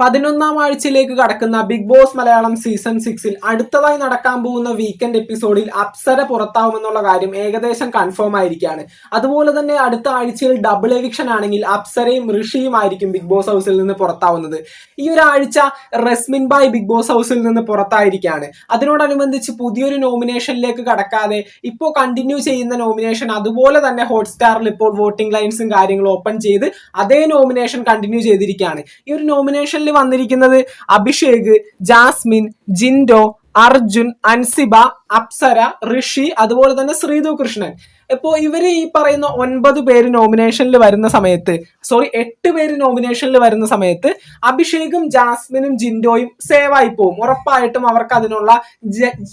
പതിനൊന്നാം ആഴ്ചയിലേക്ക് കടക്കുന്ന big boss Malayalam season സിക്സിൽ അടുത്തതായി നടക്കാൻ പോകുന്ന വീക്കെൻഡ് എപ്പിസോഡിൽ അപ്സര പുറത്താവുമെന്നുള്ള കാര്യം ഏകദേശം കൺഫേം ആയിരിക്കുകയാണ്. അതുപോലെ തന്നെ അടുത്ത ആഴ്ചയിൽ ഡബിൾ എവിക്ഷൻ ആണെങ്കിൽ അപ്സരയും ഋഷിയും ആയിരിക്കും ബിഗ് ബോസ് ഹൗസിൽ നിന്ന് പുറത്താവുന്നത്. ഈ ഒരു ആഴ്ച റസ്മിൻ ബായ് ബിഗ് ബോസ് ഹൗസിൽ നിന്ന് പുറത്തായിരിക്കുകയാണ്. അതിനോടനുബന്ധിച്ച് പുതിയൊരു നോമിനേഷനിലേക്ക് കടക്കാതെ ഇപ്പോൾ കണ്ടിന്യൂ ചെയ്യുന്ന നോമിനേഷൻ അതുപോലെ തന്നെ ഹോട്ട്സ്റ്റാറിൽ ഇപ്പോൾ വോട്ടിംഗ് ലൈൻസും കാര്യങ്ങളും ഓപ്പൺ ചെയ്ത് അതേ നോമിനേഷൻ കണ്ടിന്യൂ ചെയ്തിരിക്കുകയാണ്. ഈ ഒരു നോമിനേഷനിൽ വന്നിരിക്കുന്നത് അഭിഷേക് ജാസ്മിൻ ജിൻഡോ അർജുൻ അൻസിബ അപ്സര ഋഷി അതുപോലെ തന്നെ ശ്രീതു കൃഷ്ണൻ. ഇപ്പോൾ ഇവർ ഈ പറയുന്ന ഒൻപത് പേര് നോമിനേഷനിൽ വരുന്ന സമയത്ത് സോറി എട്ട് പേര് നോമിനേഷനിൽ വരുന്ന സമയത്ത് അഭിഷേകും ജാസ്മിനും ജിൻഡോയും സേവ് ആയി പോകും ഉറപ്പായിട്ടും അവർക്ക് അതിനുള്ള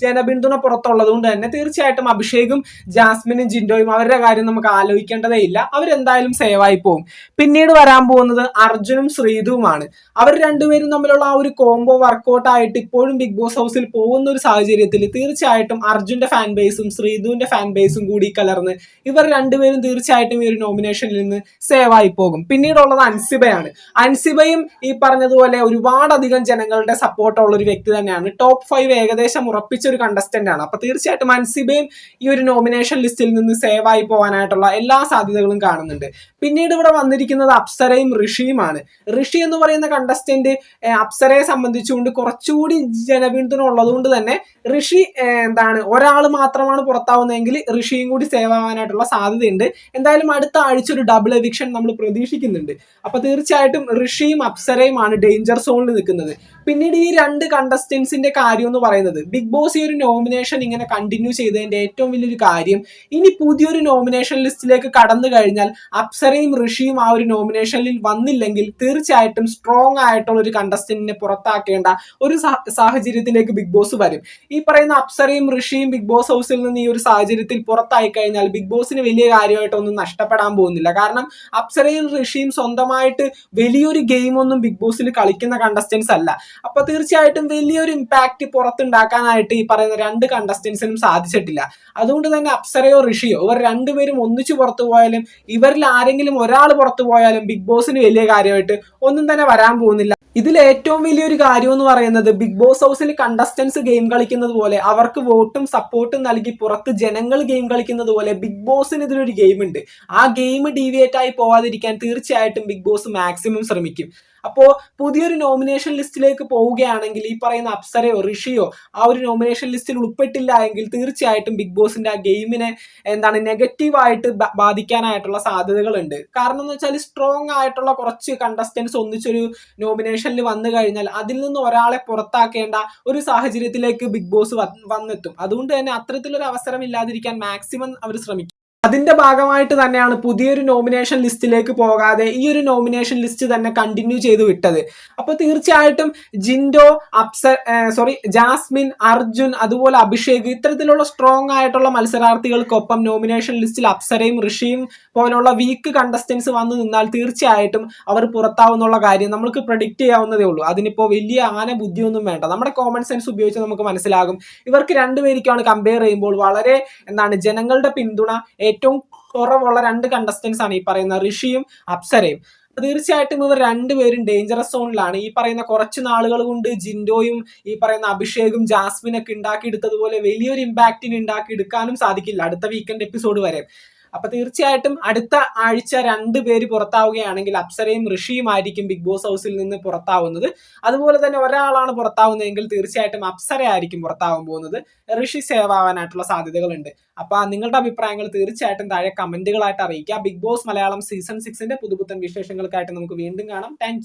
ജനപിന്തുണ പുറത്തുള്ളത് കൊണ്ട് തന്നെ തീർച്ചയായിട്ടും അഭിഷേകും ജാസ്മിനും ജിൻഡോയും അവരുടെ കാര്യം നമുക്ക് ആലോചിക്കേണ്ടതേ ഇല്ല. അവരെന്തായാലും സേവ് ആയി പോകും പിന്നീട് വരാൻ പോകുന്നത് അർജുനും ശ്രീതുവുമാണ് അവർ രണ്ടുപേരും തമ്മിലുള്ള ആ ഒരു കോംബോ വർക്കൗട്ട് ആയിട്ട് ഇപ്പോഴും ബിഗ് ബോസ് ഹൗസിൽ പോകുന്ന ഒരു സാഹചര്യത്തിൽ തീർച്ചയായിട്ടും അർജുന്റെ ഫാൻ ബേസും ശ്രീതുവിന്റെ ഫാൻ ബേസും കൂടി കലർന്ന് ഇവർ രണ്ടുപേരും തീർച്ചയായിട്ടും ഈ ഒരു നോമിനേഷനിൽ നിന്ന് സേവ് ആയി പോകും. പിന്നീടുള്ളത് അൻസിബയാണ്. അൻസിബയും ഈ പറഞ്ഞതുപോലെ ഒരുപാടധികം ജനങ്ങളുടെ സപ്പോർട്ടുള്ള ഒരു വ്യക്തി തന്നെയാണ്. ടോപ്പ് ഫൈവ് ഏകദേശം ഉറപ്പിച്ച ഒരു കണ്ടസ്റ്റന്റ് ആണ്. അപ്പൊ തീർച്ചയായിട്ടും അൻസിബയും ഈ ഒരു നോമിനേഷൻ ലിസ്റ്റിൽ നിന്ന് സേവ് ആയി പോകാനായിട്ടുള്ള എല്ലാ സാധ്യതകളും കാണുന്നുണ്ട്. പിന്നീട് ഇവിടെ വന്നിരിക്കുന്നത് അപ്സരയും ഋഷിയുമാണ്. ഋഷി എന്ന് പറയുന്ന കണ്ടസ്റ്റന്റ് അപ്സരയെ സംബന്ധിച്ചുകൊണ്ട് കുറച്ചുകൂടി ജനപിന്തുണ ഉള്ളതുകൊണ്ട് തന്നെ ഋഷി എന്താണ് ഒരാൾ മാത്രമാണ് പുറത്താവുന്നതെങ്കിൽ ഋഷിയും കൂടി സേവ് ആവാനായിട്ടുള്ള സാധ്യതയുണ്ട്. എന്തായാലും അടുത്ത ആഴ്ച ഒരു ഡബിൾ എവിക്ഷൻ നമ്മൾ പ്രതീക്ഷിക്കുന്നുണ്ട്. അപ്പൊ തീർച്ചയായിട്ടും ഋഷിയും അപ്സരയുമാണ് ഡേഞ്ചർ സോണിൽ നിൽക്കുന്നത്. പിന്നീട് ഈ രണ്ട് കണ്ടസ്റ്റൻസിന്റെ കാര്യം എന്ന് പറയുന്നത് ബിഗ് ബോസ് ഈ ഒരു നോമിനേഷൻ ഇങ്ങനെ കണ്ടിന്യൂ ചെയ്തതിന്റെ ഏറ്റവും വലിയൊരു കാര്യം ഇനി പുതിയൊരു നോമിനേഷൻ ലിസ്റ്റിലേക്ക് കടന്നു കഴിഞ്ഞാൽ അപ്സരയും ഋഷിയും ആ ഒരു നോമിനേഷനിൽ വന്നില്ലെങ്കിൽ തീർച്ചയായിട്ടും സ്ട്രോങ് ആയിട്ടുള്ള ഒരു കണ്ടസ്റ്റന്റിനെ പുറത്താക്കേണ്ട ഒരു സാഹചര്യത്തിലേക്ക് ബിഗ് ബോസ് വരും. ഈ പറയുന്ന അപ്സരയും ഋഷിയും ബിഗ് ബോസ് ഹൗസിൽ നിന്ന് ഈ ഒരു സാഹചര്യത്തിൽ പുറത്തായി കഴിഞ്ഞാൽ ബിഗ് ബോസിന് വലിയ കാര്യമായിട്ടൊന്നും നഷ്ടപ്പെടാൻ പോകുന്നില്ല. കാരണം അപ്സരയും ഋഷിയും സ്വന്തമായിട്ട് വലിയൊരു ഗെയിം ഒന്നും ബിഗ് ബോസിൽ കളിക്കുന്ന കണ്ടസ്റ്റൻസ് അല്ല. അപ്പൊ തീർച്ചയായിട്ടും വലിയൊരു ഇമ്പാക്റ്റ് പുറത്തുണ്ടാക്കാനായിട്ട് ഈ പറയുന്ന രണ്ട് കണ്ടസ്റ്റൻസിനും സാധിച്ചിട്ടില്ല. അതുകൊണ്ട് തന്നെ അപ്സരയോ ഋഷിയോ ഇവർ രണ്ടുപേരും ഒന്നിച്ചു പുറത്തു പോയാലും ഇവരിൽ ആരെങ്കിലും ഒരാൾ പുറത്തു പോയാലും ബിഗ് ബോസിന് വലിയ കാര്യമായിട്ട് ഒന്നും തന്നെ വരാൻ പോകുന്നില്ല. ഇതിൽ ഏറ്റവും വലിയൊരു കാര്യം എന്ന് പറയുന്നത് ബിഗ് ബോസ് ഹൗസിൽ കണ്ടസ്റ്റൻസ് ഗെയിം കളിക്കുന്നത് പോലെ അവർക്ക് വോട്ടും സപ്പോർട്ടും നൽകി പുറത്ത് ജനങ്ങൾ ഗെയിം കളിക്കുന്നത് പോലെ ബിഗ് ബോസിന് ഇതിലൊരു ഗെയിം ഉണ്ട്. ആ ഗെയിം ഡീവിയേറ്റ് ആയി പോവാതിരിക്കാൻ തീർച്ചയായിട്ടും ബിഗ് ബോസ് മാക്സിമം ശ്രമിക്കും. അപ്പോൾ പുതിയൊരു നോമിനേഷൻ ലിസ്റ്റിലേക്ക് പോവുകയാണെങ്കിൽ ഈ പറയുന്ന അപ്സരയോ ഋഷിയോ ആ ഒരു നോമിനേഷൻ ലിസ്റ്റിൽ ഉൾപ്പെട്ടില്ല എങ്കിൽ തീർച്ചയായിട്ടും ബിഗ് ബോസിന്റെ ആ ഗെയിമിനെ എന്താണ് നെഗറ്റീവായിട്ട് ബാധിക്കാനായിട്ടുള്ള സാധ്യതകളുണ്ട്. കാരണം എന്ന് വെച്ചാൽ സ്ട്രോങ് ആയിട്ടുള്ള കുറച്ച് കണ്ടസ്റ്റൻസ് ഒന്നിച്ചൊരു നോമിനേഷനിൽ വന്നു കഴിഞ്ഞാൽ അതിൽ നിന്ന് ഒരാളെ പുറത്താക്കേണ്ട ഒരു സാഹചര്യത്തിലേക്ക് ബിഗ് ബോസ് വന്നെത്തും. അതുകൊണ്ട് തന്നെ അത്തരത്തിലൊരു അവസരം ഇല്ലാതിരിക്കാൻ മാക്സിമം അവർ ശ്രമിക്കും. അതിന്റെ ഭാഗമായിട്ട് തന്നെയാണ് പുതിയൊരു നോമിനേഷൻ ലിസ്റ്റിലേക്ക് പോകാതെ ഈ ഒരു നോമിനേഷൻ ലിസ്റ്റ് തന്നെ കണ്ടിന്യൂ ചെയ്ത് വിട്ടത്. അപ്പോൾ തീർച്ചയായിട്ടും ജിൻഡോ അപ്സ സോറി ജാസ്മിൻ അർജുൻ അതുപോലെ അഭിഷേക് ഇത്തരത്തിലുള്ള സ്ട്രോങ് ആയിട്ടുള്ള മത്സരാർത്ഥികൾക്കൊപ്പം നോമിനേഷൻ ലിസ്റ്റിൽ അപ്സരയും ഋഷിയും പോലുള്ള വീക്ക് കണ്ടസ്റ്റൻസ് വന്നു നിന്നാൽ തീർച്ചയായിട്ടും അവർ പുറത്താവുന്നുള്ള കാര്യം നമുക്ക് പ്രഡിക്റ്റ് ചെയ്യാവുന്നതേ ഉള്ളൂ. അതിനിപ്പോൾ വലിയ ആന ബുദ്ധിയൊന്നും വേണ്ട. നമ്മുടെ കോമൺ സെൻസ് ഉപയോഗിച്ച് നമുക്ക് മനസ്സിലാകും. ഇവർക്ക് രണ്ടുപേരിക്കാണ് കമ്പയർ ചെയ്യുമ്പോൾ വളരെ എന്താണ് ജനങ്ങളുടെ പിന്തുണ ഏറ്റവും കുറവുള്ള രണ്ട് കണ്ടസ്റ്റൻസ് ആണ് ഈ പറയുന്ന ഋഷിയും അപ്സരയും. തീർച്ചയായിട്ടും ഇവർ രണ്ടുപേരും ഡേഞ്ചറസ് സോണിലാണ് ഈ പറയുന്ന കുറച്ച് നാളുകൾ കൊണ്ട് ജിൻഡോയും ഈ പറയുന്ന അഭിഷേകും ജാസ്മിനൊക്കെ ഉണ്ടാക്കിയെടുത്തതുപോലെ വലിയൊരു ഇമ്പാക്റ്റിന് ഉണ്ടാക്കിയെടുക്കാനും സാധിക്കില്ല അടുത്ത വീക്കെൻഡ് എപ്പിസോഡ് വരെ. അപ്പൊ തീർച്ചയായിട്ടും അടുത്ത ആഴ്ച രണ്ട് പേര് പുറത്താവുകയാണെങ്കിൽ അപ്സരയും ഋഷിയും ആയിരിക്കും ബിഗ് ബോസ് ഹൗസിൽ നിന്ന് പുറത്താവുന്നത്. അതുപോലെ തന്നെ ഒരാളാണ് പുറത്താവുന്നതെങ്കിൽ തീർച്ചയായിട്ടും അപ്സര ആയിരിക്കും പുറത്താവാൻ പോകുന്നത്. ഋഷി സേവ് ആവാനായിട്ടുള്ള സാധ്യതകളുണ്ട്. അപ്പൊ നിങ്ങളുടെ അഭിപ്രായങ്ങൾ തീർച്ചയായിട്ടും താഴെ കമന്റുകളായിട്ട് അറിയിക്കുക. ബിഗ് ബോസ് മലയാളം സീസൺ സിക്സിന്റെ പുതുപുത്തൻ വിശേഷങ്ങൾക്കായിട്ട് നമുക്ക് വീണ്ടും കാണാം. താങ്ക്